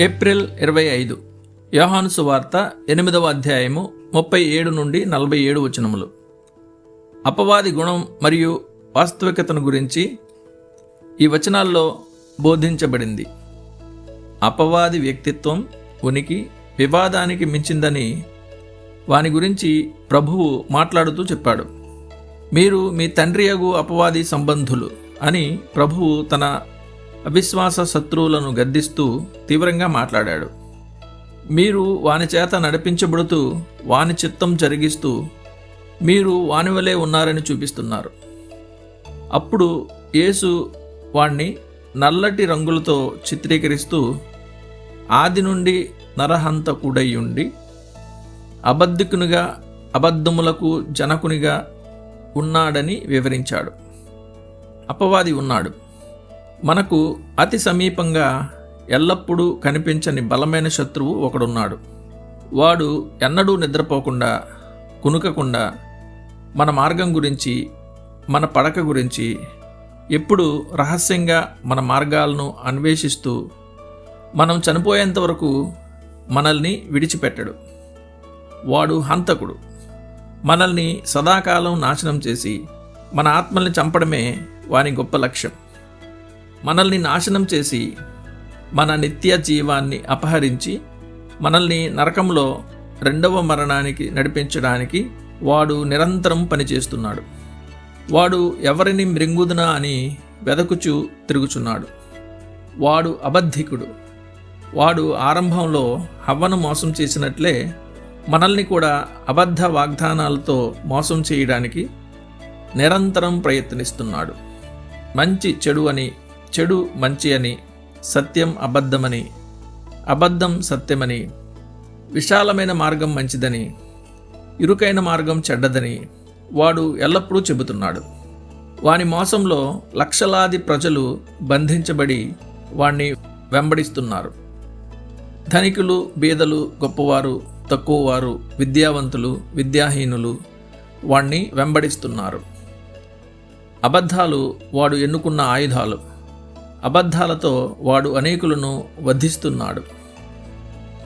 April ఇరవై ఐదు. యోహాను సువార్త ఎనిమిదవ అధ్యాయము ముప్పై ఏడు నుండి నలభై ఏడు వచనములు. అపవాది గుణం మరియు వాస్తవికతను గురించి ఈ వచనాల్లో బోధించబడింది. అపవాది వ్యక్తిత్వం ఉనికి వివాదానికి మించిందని వాని గురించి ప్రభువు మాట్లాడుతూ చెప్పాడు. మీరు మీ తండ్రి అగు అపవాది సంబంధులు అని ప్రభువు తన అవిశ్వాస శత్రువులను గద్దిస్తూ తీవ్రంగా మాట్లాడాడు. మీరు వాని చేత నడిపించబడుతూ వాని చిత్తం జరిగిస్తూ మీరు వాని వలె ఉన్నారని చూపిస్తున్నారు. అప్పుడు యేసు వాణ్ణి నల్లటి రంగులతో చిత్రీకరిస్తూ ఆది నుండి నరహంతకుడయ్యుండి అబద్ధికునిగా అబద్ధములకు జనకునిగా ఉన్నాడని వివరించాడు. అపవాది ఉన్నాడు. మనకు అతి సమీపంగా ఎల్లప్పుడూ కనిపించని బలమైన శత్రువు ఒకడున్నాడు. వాడు ఎన్నడూ నిద్రపోకుండా కునుకకుండా మన మార్గం గురించి మన పడక గురించి ఎప్పుడు రహస్యంగా మన మార్గాలను అన్వేషిస్తూ మనం చనిపోయేంత వరకు మనల్ని విడిచిపెట్టడు. వాడు హంతకుడు. మనల్ని సదాకాలం నాశనం చేసి మన ఆత్మల్ని చంపడమే వాని గొప్ప లక్ష్యం. మనల్ని నాశనం చేసి మన నిత్య జీవాన్ని అపహరించి మనల్ని నరకంలో రెండవ మరణానికి నడిపించడానికి వాడు నిరంతరం పనిచేస్తున్నాడు. వాడు ఎవరిని మృంగుదునా అని వెదకుచూ తిరుగుచున్నాడు. వాడు అబద్ధికుడు. వాడు ఆరంభంలో హవ్వను మోసం చేసినట్లే మనల్ని కూడా అబద్ధ వాగ్దానాలతో మోసం చేయడానికి నిరంతరం ప్రయత్నిస్తున్నాడు. మంచి చెడు అని చెడు మంచి అని సత్యం అబద్ధమని అబద్ధం సత్యమని విశాలమైన మార్గం మంచిదని ఇరుకైన మార్గం చెడ్డదని వాడు ఎల్లప్పుడూ చెబుతున్నాడు. వాని మోసంలో లక్షలాది ప్రజలు బంధించబడి వాణ్ణి వెంబడిస్తున్నారు. ధనికులు బీదలు గొప్పవారు తక్కువవారు విద్యావంతులు విద్యాహీనులు వాణ్ణి వెంబడిస్తున్నారు. అబద్ధాలు వాడు ఎన్నుకున్న ఆయుధాలు. అబద్ధాలతో వాడు అనేకులను వధిస్తున్నాడు.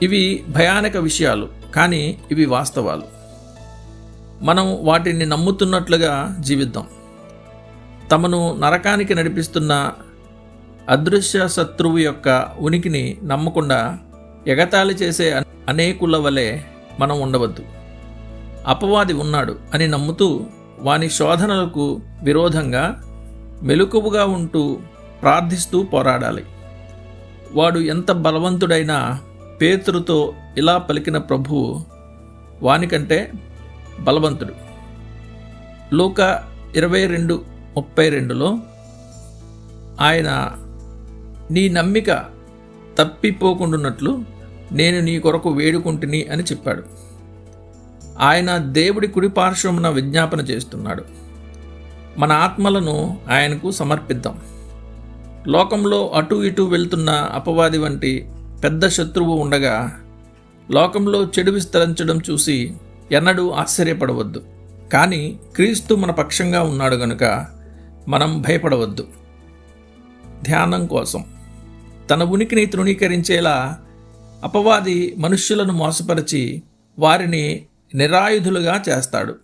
ఇవి భయానక విషయాలు కానీ ఇవి వాస్తవాలు. మనం వాటిని నమ్ముతున్నట్లుగా జీవిద్దాం. తమను నరకానికి నడిపిస్తున్న అదృశ్య శత్రువు యొక్క ఉనికిని నమ్మకుండా ఎగతాళి చేసే అనేకుల వలె మనం ఉండవద్దు. అపవాది ఉన్నాడు అని నమ్ముతూ వాని శోధనలకు విరోధంగా మెలకువగా ఉంటూ ప్రార్థిస్తూ పోరాడాలి. వాడు ఎంత బలవంతుడైనా పేతురుతో ఇలా పలికిన ప్రభువు వానికంటే బలవంతుడు. లోక ఇరవై రెండు ముప్పై రెండులో ఆయన నీ నమ్మిక తప్పిపోకుండాన్నట్లు నేను నీ కొరకు వేడుకుంటుని అని చెప్పాడు. ఆయన దేవుడి కుడి పార్శ్వమున విజ్ఞాపన చేస్తున్నాడు. మన ఆత్మలను ఆయనకు సమర్పిద్దాం. లోకంలో అటు ఇటు వెళ్తున్న అపవాది వంటి పెద్ద శత్రువు ఉండగా లోకంలో చెడు విస్తరించడం చూసి ఎన్నడూ ఆశ్చర్యపడవద్దు. కానీ క్రీస్తు మన పక్షంగా ఉన్నాడు గనుక మనం భయపడవద్దు. ధ్యానం కోసం. తన ఉనికిని తృణీకరించేలా అపవాది మనుష్యులను మోసపరిచి వారిని నిరాయుధులుగా చేస్తాడు.